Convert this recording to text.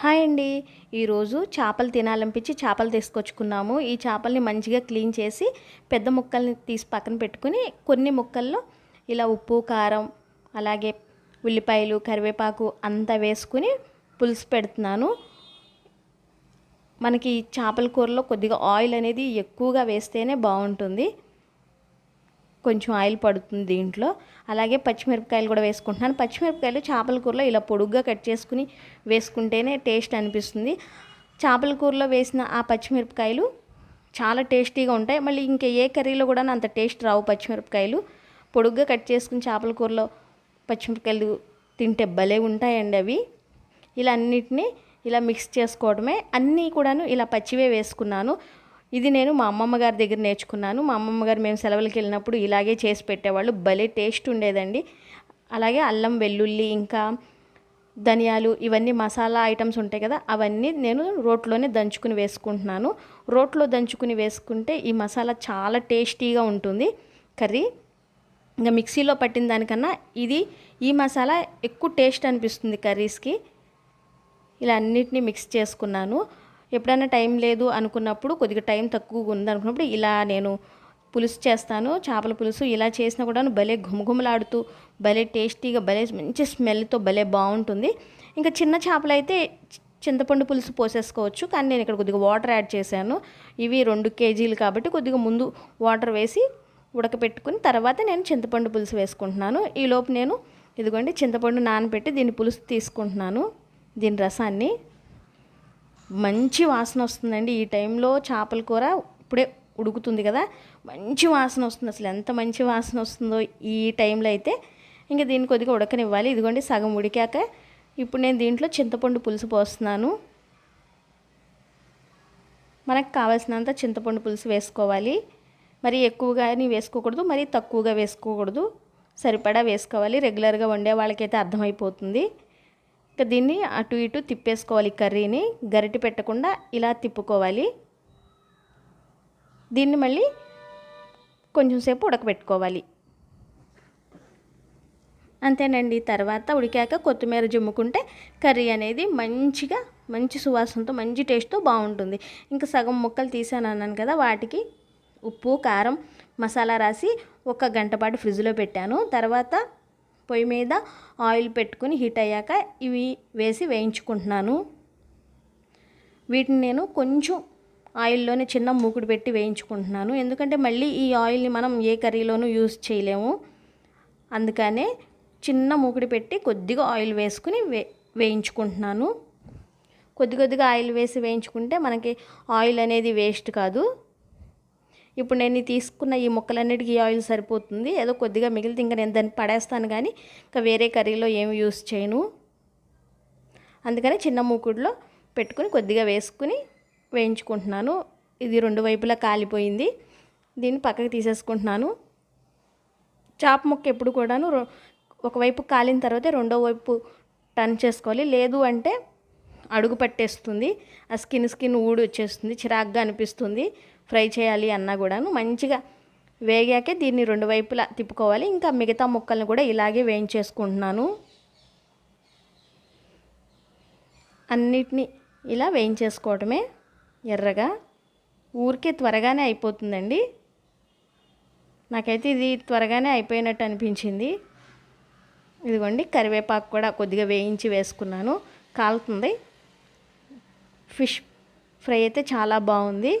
Hi అండి. ఈరోజు చేపలు తినాలనిపించి చేపలు తీసుకొచ్చుకున్నాము. ఈ చేపల్ని మంచిగా క్లీన్ చేసి పెద్ద ముక్కల్ని తీసి పక్కన పెట్టుకుని కొన్ని ముక్కల్లో ఇలా ఉప్పు కారం అలాగే ఉల్లిపాయలు కరివేపాకు అంతా వేసుకుని పులుసు పెడుతున్నాను. మనకి చేపల కూరలో కొద్దిగా ఆయిల్ అనేది ఎక్కువగా వేస్తేనే బాగుంటుంది. కొంచెం ఆయిల్ పడుతుంది దీంట్లో. అలాగే పచ్చిమిరపకాయలు కూడా వేసుకుంటున్నాను. పచ్చిమిరపకాయలు చేపల కూరలో ఇలా పొడుగ్గా కట్ చేసుకుని వేసుకుంటేనే టేస్ట్ అనిపిస్తుంది. చేపల కూరలో వేసిన ఆ పచ్చిమిరపకాయలు చాలా టేస్టీగా ఉంటాయి. మళ్ళీ ఇంకా ఏ కర్రీలో కూడా అంత టేస్ట్ రావు పచ్చిమిరపకాయలు. పొడుగ్గా కట్ చేసుకుని చేపల కూరలో పచ్చిమిరపకాయలు తింటే భలే ఉంటాయండి అవి. ఇలా అన్నిటినీ ఇలా మిక్స్ చేసుకోవడమే. అన్నీ కూడాను ఇలా పచ్చివే వేసుకున్నాను. ఇది నేను మా అమ్మమ్మ గారి దగ్గర నేర్చుకున్నాను. మా అమ్మమ్మ గారు మేము సెలవులకి వెళ్ళినప్పుడు ఇలాగే చేసి పెట్టేవాళ్ళు. భలే టేస్ట్ ఉండేదండి. అలాగే అల్లం వెల్లుల్లి ఇంకా ధనియాలు ఇవన్నీ మసాలా ఐటమ్స్ ఉంటాయి కదా అవన్నీ నేను రోట్లోనే దంచుకుని వేసుకుంటున్నాను. రోట్లో దంచుకుని వేసుకుంటే ఈ మసాలా చాలా టేస్టీగా ఉంటుంది. కర్రీ ఇంకా మిక్సీలో పట్టిన దానికన్నా ఇది ఈ మసాలా ఎక్కువ టేస్ట్ అనిపిస్తుంది కర్రీస్కి. ఇలా అన్నిటినీ మిక్స్ చేసుకున్నాను. ఎప్పుడైనా టైం లేదు అనుకున్నప్పుడు కొద్దిగా టైం తక్కువగా ఉంది అనుకున్నప్పుడు ఇలా నేను పులుసు చేస్తాను. చేపల పులుసు ఇలా చేసినా కూడా భలే ఘుమఘుమలాడుతూ భలే టేస్టీగా భలే మంచి స్మెల్తో భలే బాగుంటుంది. ఇంకా చిన్న చేపలు అయితే చింతపండు పులుసు పోసేసుకోవచ్చు. కానీ నేను ఇక్కడ కొద్దిగా వాటర్ యాడ్ చేశాను. ఇవి రెండు కేజీలు కాబట్టి కొద్దిగా ముందు వాటర్ వేసి ఉడకపెట్టుకుని తర్వాత నేను చింతపండు పులుసు వేసుకుంటున్నాను. ఈలోపు నేను ఇదిగోండి చింతపండు నానబెట్టి దీన్ని పులుసు తీసుకుంటున్నాను దీని రసాన్ని. మంచి వాసన వస్తుందండి. ఈ టైంలో చేపల కూర ఇప్పుడే ఉడుకుతుంది కదా. మంచి వాసన వస్తుంది అసలు. ఎంత మంచి వాసన వస్తుందో ఈ టైంలో అయితే. ఇంకా దీన్ని కొద్దిగా ఉడకనివ్వాలి. ఇదిగోండి సగం ఉడికాక ఇప్పుడు నేను దీంట్లో చింతపండు పులుసు పోస్తున్నాను. మనకు కావాల్సినంత చింతపండు పులుసు వేసుకోవాలి. మరి ఎక్కువగాని వేసుకోకూడదు మరి తక్కువగా వేసుకోకూడదు. సరిపడా వేసుకోవాలి. రెగ్యులర్గా వండే వాళ్ళకైతే అర్థమైపోతుంది. ఇంకా దీన్ని అటు ఇటు తిప్పేసుకోవాలి కర్రీని. గరిటి పెట్టకుండా ఇలా తిప్పుకోవాలి. దీన్ని మళ్ళీ కొంచెం సేపు ఉడకబెట్టుకోవాలి. అంతేనండి. తర్వాత ఉడికాక కొత్తిమీర జమ్ముకుంటే కర్రీ అనేది మంచిగా మంచి సువాసనతో మంచి టేస్ట్తో బాగుంటుంది. ఇంకా సగం ముక్కలు తీసాను అన్నాను కదా వాటికి ఉప్పు కారం మసాలా రాసి ఒక గంట పాటు ఫ్రిడ్జ్లో పెట్టాను. తర్వాత పొయ్యి మీద ఆయిల్ పెట్టుకుని హీట్ అయ్యాక ఇవి వేసి వేయించుకుంటున్నాను. వీటిని నేను కొంచెం ఆయిల్లోనే చిన్న మూకుడు పెట్టి వేయించుకుంటున్నాను. ఎందుకంటే మళ్ళీ ఈ ఆయిల్ని మనం ఏ కర్రీలోనూ యూస్ చేయలేము. అందుకనే చిన్న మూకుడు పెట్టి కొద్దిగా ఆయిల్ వేసుకుని వే వేయించుకుంటున్నాను. కొద్ది కొద్దిగా ఆయిల్ వేసి వేయించుకుంటే మనకి ఆయిల్ అనేది వేస్ట్ కాదు. ఇప్పుడు నేను తీసుకున్న ఈ ముక్కలన్నిటికీ ఆయిల్ సరిపోతుంది. ఏదో కొద్దిగా మిగిలితే ఇంకా నేను దాన్ని పడేస్తాను కానీ ఇంకా వేరే కర్రీలో ఏమి యూస్ చేయను. అందుకని చిన్న మూకుడులో పెట్టుకుని కొద్దిగా వేసుకుని వేయించుకుంటున్నాను. ఇది రెండు వైపులా కాలిపోయింది. దీన్ని పక్కకి తీసేసుకుంటున్నాను. చాప ముక్క ఎప్పుడు కూడాను ఒకవైపు కాలిన తర్వాత రెండో వైపు టర్న్ చేసుకోవాలి. లేదు అంటే అడుగు పట్టేస్తుంది. ఆ స్కిన్ స్కిన్ ఊడి వచ్చేస్తుంది. చిరాగ్గా అనిపిస్తుంది. ఫ్రై చేయాలి అన్నా కూడాను మంచిగా వేగాకే దీన్ని రెండు వైపులా తిప్పుకోవాలి. ఇంకా మిగతా ముక్కల్ని కూడా ఇలాగే వేయించేసుకుంటున్నాను. అన్నిటినీ ఇలా వేయించేసుకోవటమే ఎర్రగా. ఊరికే త్వరగానే అయిపోతుందండి. నాకైతే ఇది త్వరగానే అయిపోయినట్టు అనిపించింది. ఇదిగోండి కరివేపాకు కూడా కొద్దిగా వేయించి వేసుకున్నాను. కాలుతుంది. ఫిష్ ఫ్రై అయితే చాలా బాగుంది.